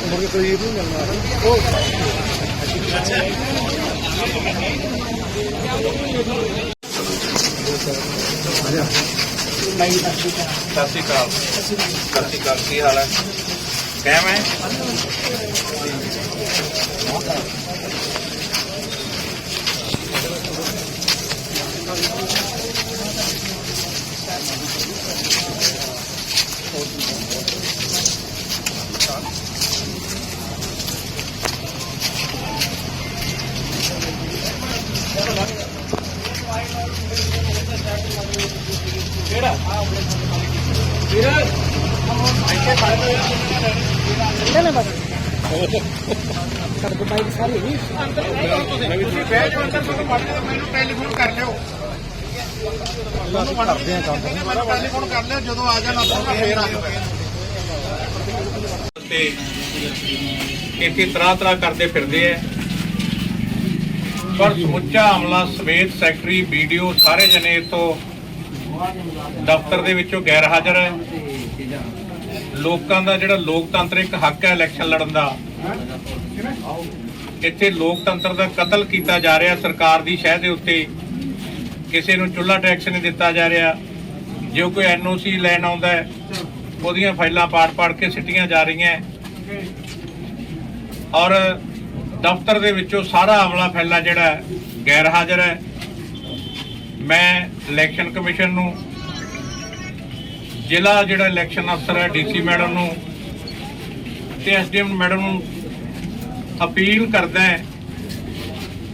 ਮੁੜ ਕੇ ਕੋਈ ਨਹੀਂ ਮਿਲਣਾ ਉਹ ਸਤਿ ਸ਼੍ਰੀ ਅਕਾਲ। ਸਤਿ ਸ਼੍ਰੀ ਅਕਾਲ ਕੀ ਹਾਲ ਹੈ ਕੈਮ ਹੈ ਮੈਨੂੰ ਟੈਲੀਫੋਨ ਕਰ ਲਿਓ ਕਰਦੇ ਆ ਕੰਮ ਮੈਨੂੰ ਟੈਲੀਫੋਨ ਕਰ ਲਿਓ ਜਦੋਂ ਆ ਜਾਣਾ ਤਾਂ ਫੇਰ ਆ ਤੇ ਇੱਥੇ ਤਰ੍ਹਾਂ ਤਰ੍ਹਾਂ ਕਰਦੇ ਫਿਰਦੇ ਐ ਪਰ ਸਮੁੱਚਾ ਅਮਲਾ ਸਮੇਤ ਸੈਕਟਰੀ ਵੀਡੀਓ ਸਾਰੇ ਜਣੇ ਤੋਂ ਦਫ਼ਤਰ ਦੇ ਵਿੱਚੋਂ ਗੈਰ ਹਾਜ਼ਰ ਹੈ। ਲੋਕਾਂ ਦਾ ਜਿਹੜਾ ਲੋਕਤੰਤਰਿਕ ਹੱਕ ਹੈ ਇਲੈਕਸ਼ਨ ਲੜਨ ਦਾ, ਇੱਥੇ ਲੋਕਤੰਤਰ ਦਾ ਕਤਲ ਕੀਤਾ ਜਾ ਰਿਹਾ, ਸਰਕਾਰ ਦੀ ਸ਼ਹਿ ਦੇ ਉੱਤੇ। ਕਿਸੇ ਨੂੰ ਚੁੱਲ੍ਹਾ ਟੈਕਸ ਨਹੀਂ ਦਿੱਤਾ ਜਾ ਰਿਹਾ। ਜੇ ਕੋਈ ਐਨਓਸੀ ਲੈਣ ਆਉਂਦਾ ਉਹਦੀਆਂ ਫਾਈਲਾਂ ਪਾੜ-ਪਾੜ ਕੇ ਸਿੱਟੀਆਂ ਜਾ ਰਹੀਆਂ ਔਰ ਦਫ਼ਤਰ ਦੇ ਵਿੱਚੋਂ ਸਾਰਾ ਅਮਲਾ ਫੈਲਾ ਜਿਹੜਾ ਗੈਰ ਹਾਜ਼ਰ ਹੈ। ਮੈਂ ਇਲੈਕਸ਼ਨ ਕਮਿਸ਼ਨ ਨੂੰ, ਜ਼ਿਲ੍ਹਾ ਜਿਹੜਾ ਇਲੈਕਸ਼ਨ ਅਫਸਰ ਹੈ ਡੀਸੀ ਮੈਡਮ ਨੂੰ ਤੇ ਐਸਡੀਐਮ ਮੈਡਮ ਨੂੰ ਅਪੀਲ ਕਰਦਾ ਹੈ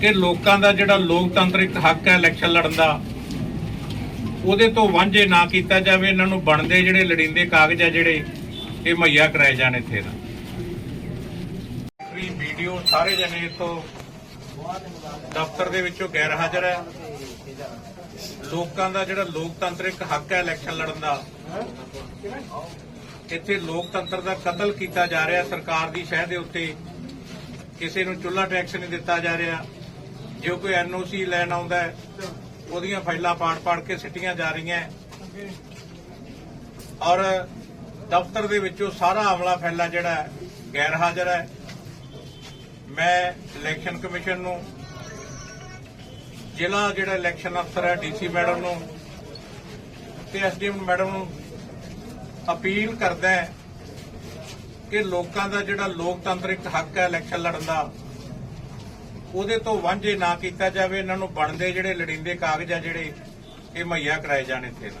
ਕਿ ਲੋਕਾਂ ਦਾ ਜਿਹੜਾ ਲੋਕਤੰਤਰਿਕ ਹੱਕ ਹੈ ਇਲੈਕਸ਼ਨ ਲੜਨ ਦਾ, ਉਹਦੇ ਤੋਂ ਵਾਂਝੇ ਨਾ ਕੀਤਾ ਜਾਵੇ, ਇਹਨਾਂ ਨੂੰ ਬਣਦੇ ਜਿਹੜੇ ਲੜਿੰਦੇ ਕਾਗਜ਼ ਆ ਜਿਹੜੇ ਇਹ ਮੁਹੱਈਆ ਕਰਾਏ ਜਾਣ ਇੱਥੇ ਨਾ ਵੀ ਵੀਡੀਓ ਸਾਰੇ ਜਣੇ ਤੋਂ ਦਫ਼ਤਰ ਦੇ ਵਿੱਚੋਂ ਗੈਰ ਹਾਜ਼ਰ ਹੈ। ਲੋਕਾਂ ਦਾ ਜਿਹੜਾ ਲੋਕਤੰਤਰਿਕ ਹੱਕ ਹੈ ਇਲੈਕਸ਼ਨ ਲੜਨ ਦਾ, ਇੱਥੇ ਲੋਕਤੰਤਰ ਦਾ ਕਤਲ ਕੀਤਾ ਜਾ ਰਿਹਾ, ਸਰਕਾਰ ਦੀ ਸ਼ਹਿ ਦੇ ਉੱਤੇ। ਕਿਸੇ ਨੂੰ ਚੁੱਲ੍ਹਾ ਟੈਕਸ ਨਹੀਂ ਦਿੱਤਾ ਜਾ ਰਿਹਾ। ਜੇ ਕੋਈ ਐਨਓਸੀ ਲੈਣ ਆਉਂਦਾ ਉਹਦੀਆਂ ਫਾਈਲਾਂ ਪਾੜ-ਪਾੜ ਕੇ ਸਿੱਟੀਆਂ ਜਾ ਰਹੀਆਂ ਔਰ ਦਫ਼ਤਰ ਦੇ ਵਿੱਚੋਂ ਸਾਰਾ ਅਮਲਾ ਫੈਲਾ ਜਿਹੜਾ ਗੈਰ ਹਾਜ਼ਰ ਹੈ। ਮੈਂ ਇਲੈਕਸ਼ਨ ਕਮਿਸ਼ਨ ਨੂੰ ਜ਼ਿਲ੍ਹਾ ਜਿਹੜਾ ਇਲੈਕਸ਼ਨ ਅਫਸਰ ਹੈ ਡੀਸੀ ਮੈਡਮ ਨੂੰ ਤੇ ਐਸਡੀਐਮ ਮੈਡਮ ਨੂੰ ਅਪੀਲ ਕਰਦਾ ਹੈ ਕਿ ਲੋਕਾਂ ਦਾ ਜਿਹੜਾ ਲੋਕਤੰਤਰਿਕ ਹੱਕ ਹੈ ਇਲੈਕਸ਼ਨ ਲੜਨ ਦਾ, ਉਹਦੇ ਤੋਂ ਵਾਂਝੇ ਨਾ ਕੀਤਾ ਜਾਵੇ, ਇਹਨਾਂ ਨੂੰ ਬਣਦੇ ਜਿਹੜੇ ਲੜਿੰਦੇ ਕਾਗਜ਼ ਆ ਜਿਹੜੇ ਇਹ ਮੁਹੱਈਆ ਕਰਾਏ ਜਾਣ ਇੱਥੇ ਨਾ।